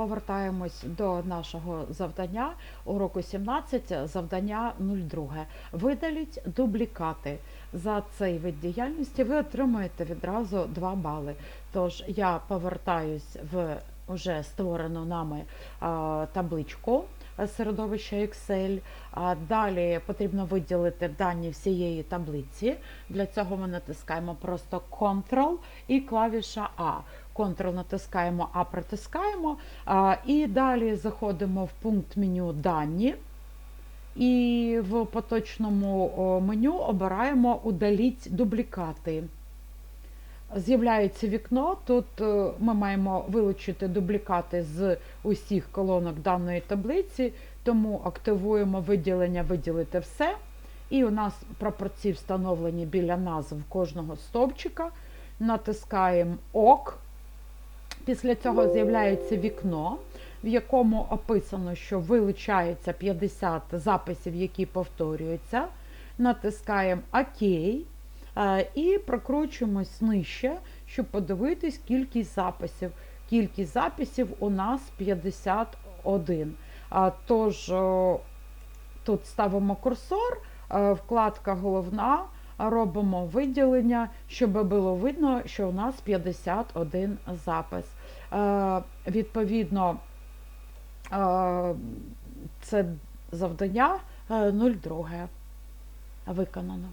повертаємось до нашого завдання. Уроку 17, завдання 02. Видаліть дублікати. За цей вид діяльності ви отримаєте відразу 2 бали. Тож я повертаюсь в вже створену нами табличку середовища Excel. Далі потрібно виділити дані всієї таблиці. Для цього ми натискаємо просто Ctrl і клавіша А. Ctrl натискаємо, А притискаємо. І далі заходимо в пункт меню Дані. І в поточному меню обираємо Удаліть дублікати. З'являється вікно. Тут е, ми маємо вилучити дублікати з усіх колонок даної таблиці, тому активуємо виділення Виділити все. І у нас пропорції встановлені біля назв кожного стовпчика. Натискаємо ОК. Після цього з'являється вікно, в якому описано, що вилучається 50 записів, які повторюються. Натискаємо ОК. Е, І прокручуємось нижче, щоб подивитись кількість записів. Кількість записів у нас 51. Тож тут ставимо курсор, е, вкладка головна, робимо виділення, щоб було видно, що у нас 51 запис. Е, Відповідно, е, це завдання е, 02 виконано.